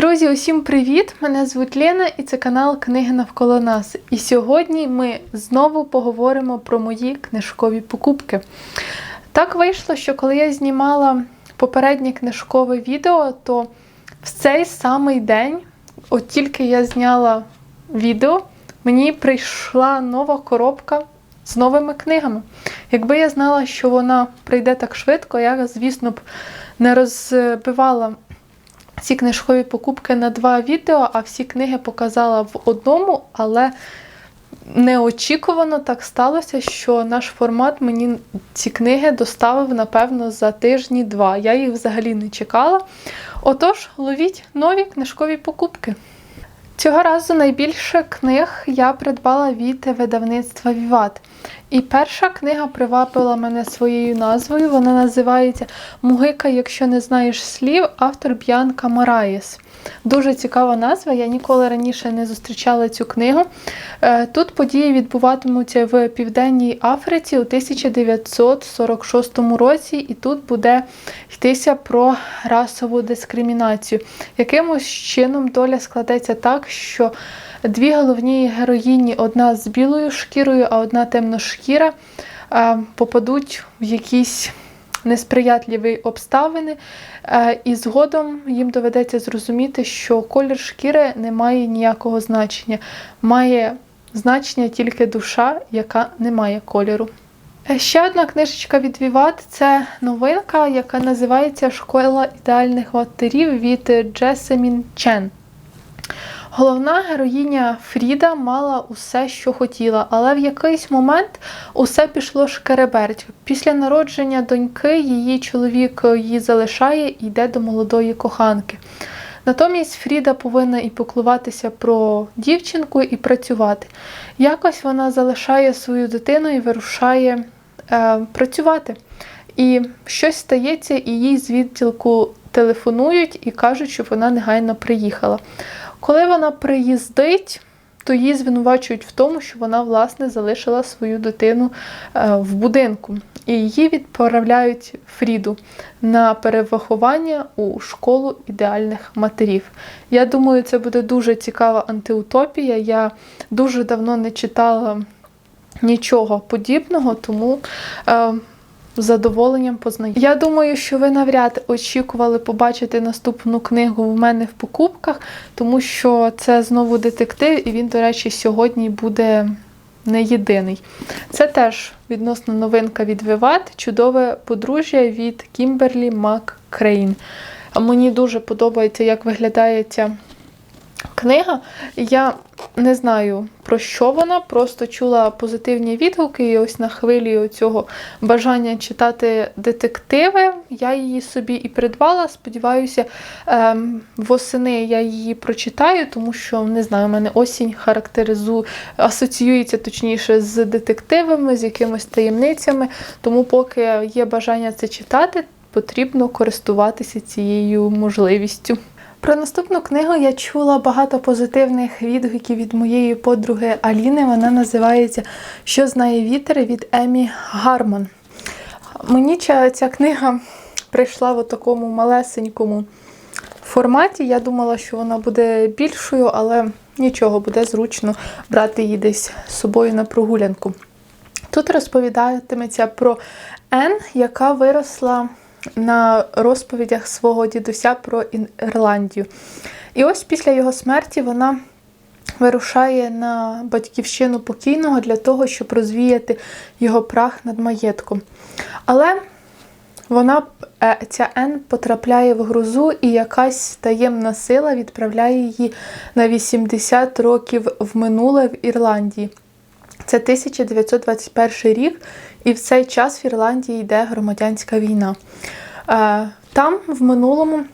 Друзі, усім привіт! Мене звуть Лена і це канал Книги навколо нас. І сьогодні ми знову поговоримо про мої книжкові покупки. Так вийшло, що коли я знімала попереднє книжкове відео, то в цей самий день, от тільки я зняла відео, мені прийшла нова коробка з новими книгами. Якби я знала, що вона прийде так швидко, я, звісно б, не розбивала ці книжкові покупки на два відео, а всі книги показала в одному, але неочікувано так сталося, що наш формат мені ці книги доставив, напевно, за тижні-два. Я їх взагалі не чекала. Отож, ловіть нові книжкові покупки. Цього разу найбільше книг я придбала від видавництва Віват. І перша книга привабила мене своєю назвою. Вона називається Мугика, якщо не знаєш слів, автор Б'янка Мараєс. Дуже цікава назва, я ніколи раніше не зустрічала цю книгу. Е, тут події відбуватимуться в Південній Африці у 1946 році, і тут буде йтися про расову дискримінацію. Якимось чином доля складеться так, що дві головні героїні, одна з білою шкірою, а одна темношкіра, попадуть в якісь несприятливі обставини, і згодом їм доведеться зрозуміти, що колір шкіри не має ніякого значення, має значення тільки душа, яка не має кольору. Е, Ще одна книжечка від Віват це новинка, яка називається Школа ідеальних матерів від Джесемін Чен. Головна героїня Фріда мала усе, що хотіла, але в якийсь момент усе пішло шкереберть. Після народження доньки її чоловік її залишає і йде до молодої коханки. Натомість Фріда повинна і поклуватися про дівчинку і працювати. Якось вона залишає свою дитину і вирушає е, працювати. І щось стається, і їй з відділку телефонують і кажуть, щоб вона негайно приїхала. Коли вона приїздить, то її звинувачують в тому, що вона, власне, залишила свою дитину е, в будинку. І її відправляють Фріду на перевиховання у школу ідеальних матерів. Я думаю, це буде дуже цікава антиутопія. Я дуже давно не читала нічого подібного, тому. З задоволенням познаю. Я думаю, що ви навряд очікували побачити наступну книгу в мене в покупках, тому що це знову детектив, і він, до речі, сьогодні буде не єдиний. Це теж відносно новинка від Виват, чудове подружжя від Кімберлі Маккрейн. Мені дуже подобається, як виглядає ця книга. Я не знаю про що вона, просто чула позитивні відгуки. І ось на хвилі цього бажання читати детективи. Я її собі і придбала. Сподіваюся, ем, восени я її прочитаю, тому що не знаю, у мене осінь характеризує, асоціюється точніше з детективами, з якимись таємницями. Тому, поки є бажання це читати, потрібно користуватися цією можливістю. Про наступну книгу я чула багато позитивних відгуків від моєї подруги Аліни. Вона називається Що знає вітер від Емі Гармон. Мені ця книга прийшла в такому малесенькому форматі. Я думала, що вона буде більшою, але нічого, буде зручно брати її десь з собою на прогулянку. Тут розповідатиметься про Ен, яка виросла на розповідях свого дідуся про Ірландію. І ось після його смерті вона вирушає на батьківщину покійного для того, щоб розвіяти його прах над маєтком. Але вона, е, ця Ен потрапляє в грузу, і якась таємна сила відправляє її на 80 років в минуле в Ірландії. Це 1921 рік, і в цей час в Ірландії йде громадянська війна. Е, там, в минулому,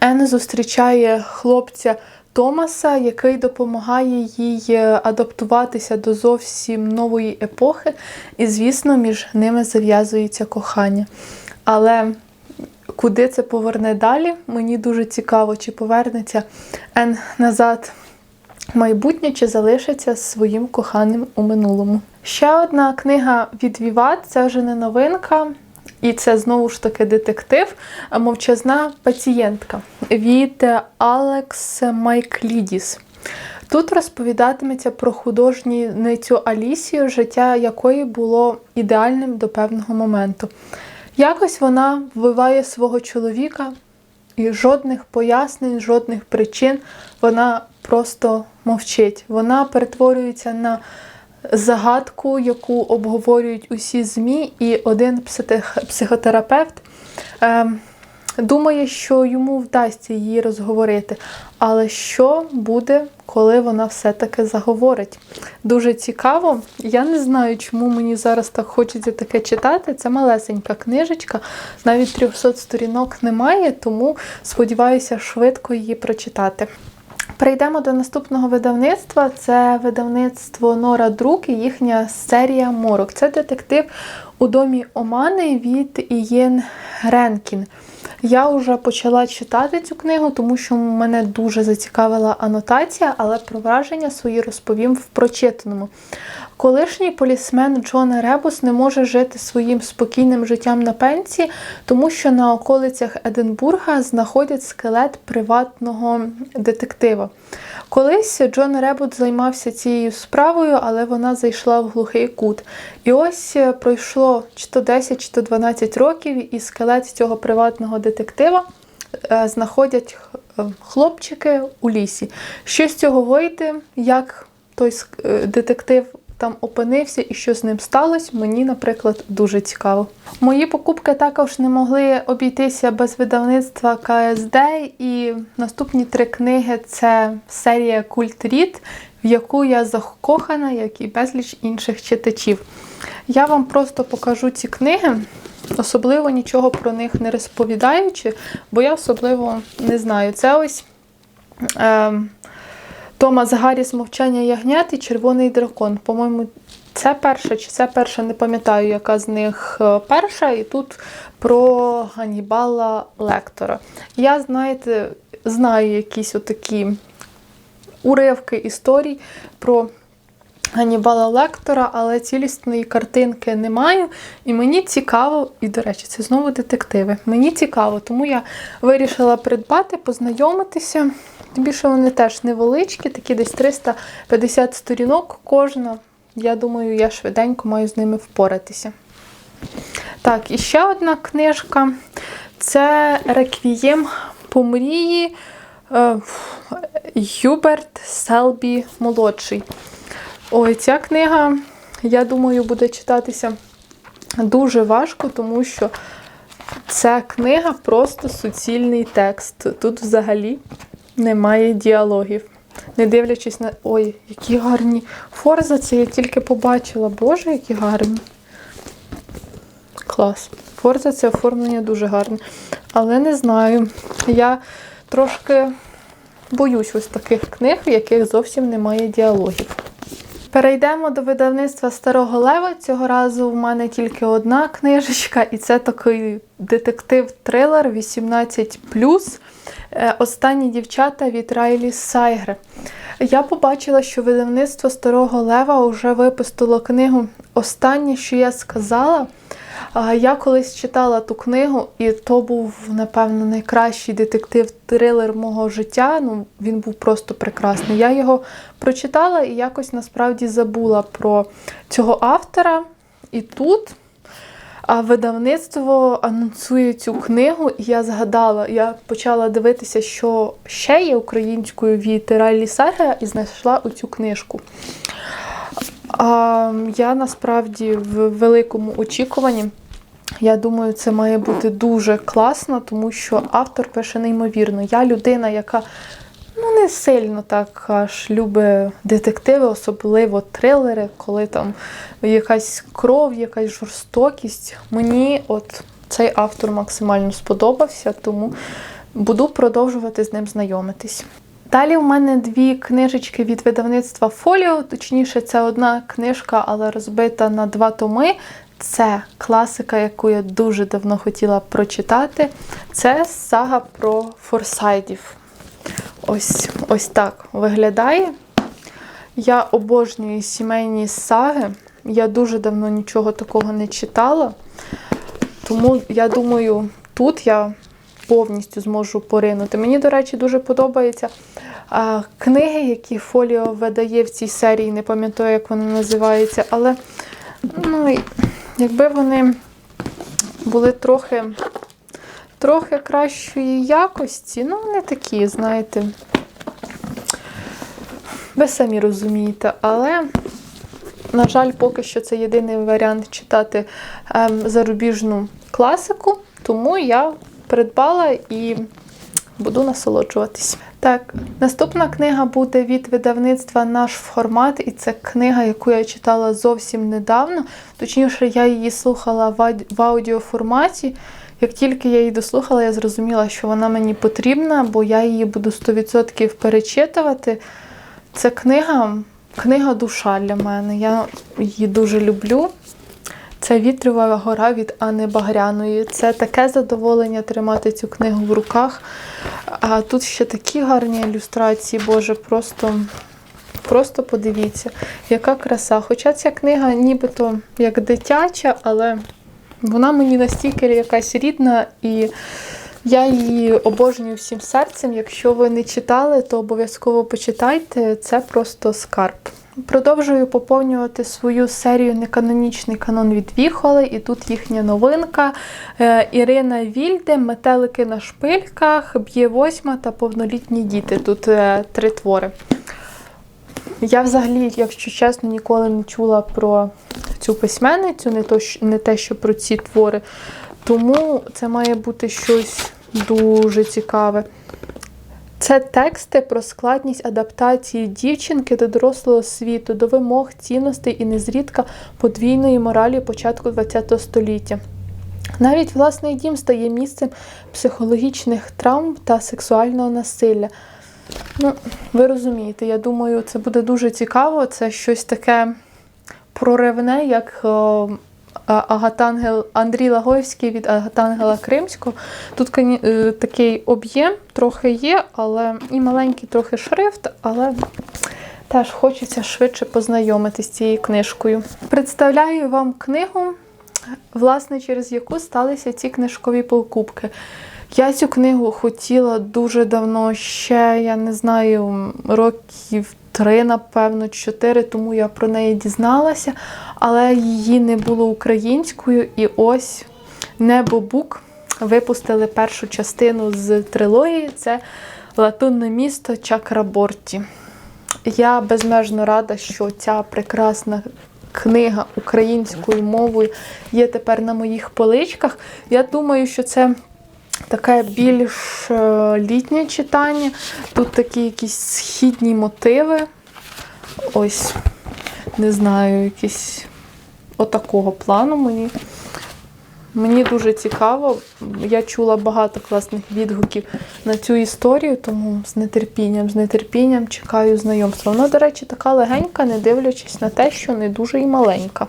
Ен зустрічає хлопця Томаса, який допомагає їй е, адаптуватися до зовсім нової епохи, і, звісно, між ними зав'язується кохання. Але куди це поверне далі? Мені дуже цікаво, чи повернеться Ен назад майбутнє чи залишиться своїм коханим у минулому. Ще одна книга від Віват, це вже не новинка. І це знову ж таки детектив Мовчазна пацієнтка від Алекс Майклідіс. Тут розповідатиметься про художницю Алісію, життя якої було ідеальним до певного моменту. Якось вона вбиває свого чоловіка, і жодних пояснень, жодних причин вона просто мовчить. Вона перетворюється на загадку, яку обговорюють усі ЗМІ, і один психотерапевт. ем, Думає, що йому вдасться її розговорити. Але що буде, коли вона все-таки заговорить? Дуже цікаво. Я не знаю, чому мені зараз так хочеться таке читати. Це малесенька книжечка, навіть 300 сторінок немає, тому сподіваюся швидко її прочитати. Перейдемо до наступного видавництва. Це видавництво Нора Друк і їхня серія Морок. Це детектив у домі Омани від Ієн Ренкін. Я вже почала читати цю книгу, тому що мене дуже зацікавила анотація, але про враження свої розповім в прочитаному. Колишній полісмен Джон Ребус не може жити своїм спокійним життям на пенсії, тому що на околицях Единбурга знаходять скелет приватного детектива. Колись Джон Ребут займався цією справою, але вона зайшла в глухий кут. І ось е, пройшло чи то 10, чи то 12 років, і скелет цього приватного детектива е, знаходять е, хлопчики у лісі. Що з цього вийде, як той детектив там опинився і що з ним сталося, мені, наприклад, дуже цікаво. Мої покупки також не могли обійтися без видавництва КСД, і наступні три книги це серія Культ Рід, в яку я закохана, як і безліч інших читачів. Я вам просто покажу ці книги, особливо нічого про них не розповідаючи, бо я особливо не знаю. Це ось. Ем, Томас Гарріс Мовчання ягнят і Червоний дракон. По-моєму, це перша чи це перша, не пам'ятаю, яка з них е, перша. І тут про Ганнібала Лектора. Я, знаєте, знаю якісь отакі уривки історій про Ганнібала Лектора, але цілісної картинки не маю. І мені цікаво, і, до речі, це знову детективи. Мені цікаво, тому я вирішила придбати, познайомитися. Тим більше вони теж невеличкі, такі десь 350 сторінок кожна. Я думаю, я швиденько маю з ними впоратися. Так, і ще одна книжка це Реквієм по мрії е, Юберт Селбі молодший. Ой, ця книга, я думаю, буде читатися дуже важко, тому що ця книга просто суцільний текст. Тут взагалі немає діалогів. Не дивлячись на. Ой, які гарні форза, це я тільки побачила. Боже, які гарні. Клас. Форза це оформлення дуже гарне. Але не знаю. Я трошки боюсь ось таких книг, в яких зовсім немає діалогів. Перейдемо до видавництва Старого Лева. Цього разу в мене тільки одна книжечка, і це такий детектив-трилер 18. Е, Останні дівчата від Райлі Сайгри. Я побачила, що видавництво Старого Лева вже випустило книгу Останнє, що я сказала. Я колись читала ту книгу, і то був, напевно, найкращий детектив-трилер мого життя. Ну, він був просто прекрасний. Я його прочитала і якось насправді забула про цього автора. І тут видавництво анонсує цю книгу, і я згадала, я почала дивитися, що ще є українською від Райлі Сарга, і знайшла оцю книжку. А, я насправді в великому очікуванні. Я думаю, це має бути дуже класно, тому що автор пише неймовірно. Я людина, яка ну, не сильно так аж любить детективи, особливо трилери, коли там якась кров, якась жорстокість. Мені от цей автор максимально сподобався, тому буду продовжувати з ним знайомитись. Далі в мене дві книжечки від видавництва Фоліо, точніше, це одна книжка, але розбита на два томи. Це класика, яку я дуже давно хотіла прочитати. Це сага про форсайдів. Ось, ось так виглядає. Я обожнюю сімейні саги. Я дуже давно нічого такого не читала. Тому я думаю, тут я повністю зможу поринути. Мені, до речі, дуже подобаються а, книги, які Фоліо видає в цій серії, не пам'ятаю, як вони називаються, але ну, якби вони були трохи, трохи кращої якості, ну, не такі, знаєте. Ви самі розумієте, але, на жаль, поки що це єдиний варіант читати ем, зарубіжну класику, тому я придбала і буду насолоджуватись. Так, наступна книга буде від видавництва Наш формат, і це книга, яку я читала зовсім недавно. Точніше, я її слухала в аудіоформаті. Як тільки я її дослухала, я зрозуміла, що вона мені потрібна, бо я її буду 100% перечитувати. Це книга, книга душа для мене. Я її дуже люблю. Це Вітрова гора від Анни Багряної. Це таке задоволення тримати цю книгу в руках. А тут ще такі гарні ілюстрації, Боже, просто, просто подивіться, яка краса. Хоча ця книга нібито як дитяча, але вона мені настільки якась рідна і. Я її обожнюю всім серцем. Якщо ви не читали, то обов'язково почитайте. Це просто скарб. Продовжую поповнювати свою серію Неканонічний канон від Віхоли, і тут їхня новинка. Е, Ірина Вільде, Метелики на шпильках, Б'є восьма та повнолітні діти. Тут е, три твори. Я взагалі, якщо чесно, ніколи не чула про цю письменницю, не, то, не те, що про ці твори. Тому це має бути щось дуже цікаве. Це тексти про складність адаптації дівчинки до дорослого світу, до вимог, цінностей і незрідка подвійної моралі початку ХХ століття. Навіть власний дім стає місцем психологічних травм та сексуального насилля. Ну, ви розумієте, я думаю, це буде дуже цікаво. Це щось таке проривне, як А- Агатангел Андрій Лагоївський від Агатангела Кримського. Тут е, такий об'єм трохи є, але і маленький трохи шрифт, але теж хочеться швидше познайомитись з цією книжкою. Представляю вам книгу, власне, через яку сталися ці книжкові покупки. Я цю книгу хотіла дуже давно, ще, я не знаю, років три, напевно, чотири, тому я про неї дізналася, але її не було українською. І ось Небо Бук випустили першу частину з трилогії. Це Латунне місто Чакраборті. Я безмежно рада, що ця прекрасна книга українською мовою є тепер на моїх поличках. Я думаю, що це таке більш е, літнє читання. Тут такі якісь східні мотиви. Ось, не знаю, якісь отакого плану мені. Мені дуже цікаво. Я чула багато класних відгуків на цю історію, тому з нетерпінням, з нетерпінням чекаю знайомства. Вона, до речі, така легенька, не дивлячись на те, що не дуже і маленька.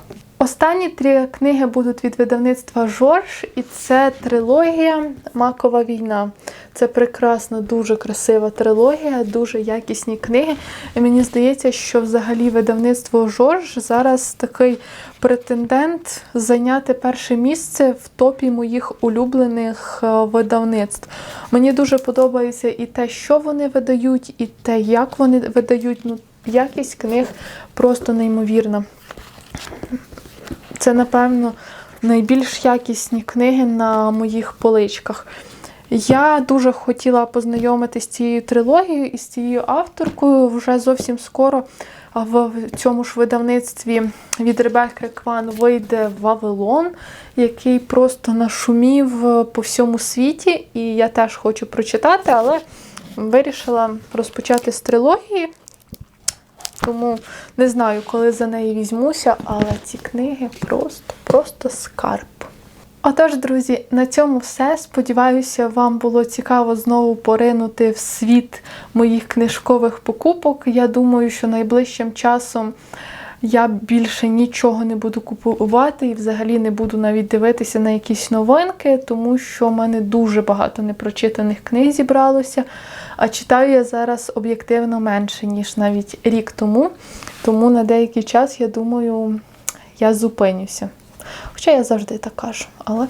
Останні три книги будуть від видавництва Жорж, і це трилогія Макова війна. Це прекрасна, дуже красива трилогія, дуже якісні книги. І мені здається, що взагалі видавництво Жорж зараз такий претендент зайняти перше місце в топі моїх улюблених е, видавництв. Мені дуже подобається і те, що вони видають, і те, як вони видають. Ну, якість книг просто неймовірна. Це, напевно, найбільш якісні книги на моїх поличках. Я дуже хотіла познайомитися з цією трилогією і з цією авторкою вже зовсім скоро в цьому ж видавництві від Ребекки Кван вийде Вавилон, який просто нашумів по всьому світі. І я теж хочу прочитати, але вирішила розпочати з трилогії. Тому не знаю, коли за неї візьмуся, але ці книги просто, просто скарб. Отож, друзі, на цьому все. Сподіваюся, вам було цікаво знову поринути в світ моїх книжкових покупок. Я думаю, що найближчим часом я більше нічого не буду купувати і взагалі не буду навіть дивитися на якісь новинки, тому що в мене дуже багато непрочитаних книг зібралося. А читаю я зараз об'єктивно менше, ніж навіть рік тому. Тому на деякий час, я думаю, я зупинюся. Хоча я завжди так кажу, але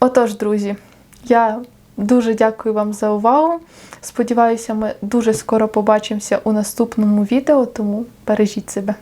Отож, друзі, я дуже дякую вам за увагу. Сподіваюся, ми дуже скоро побачимося у наступному відео, тому бережіть себе.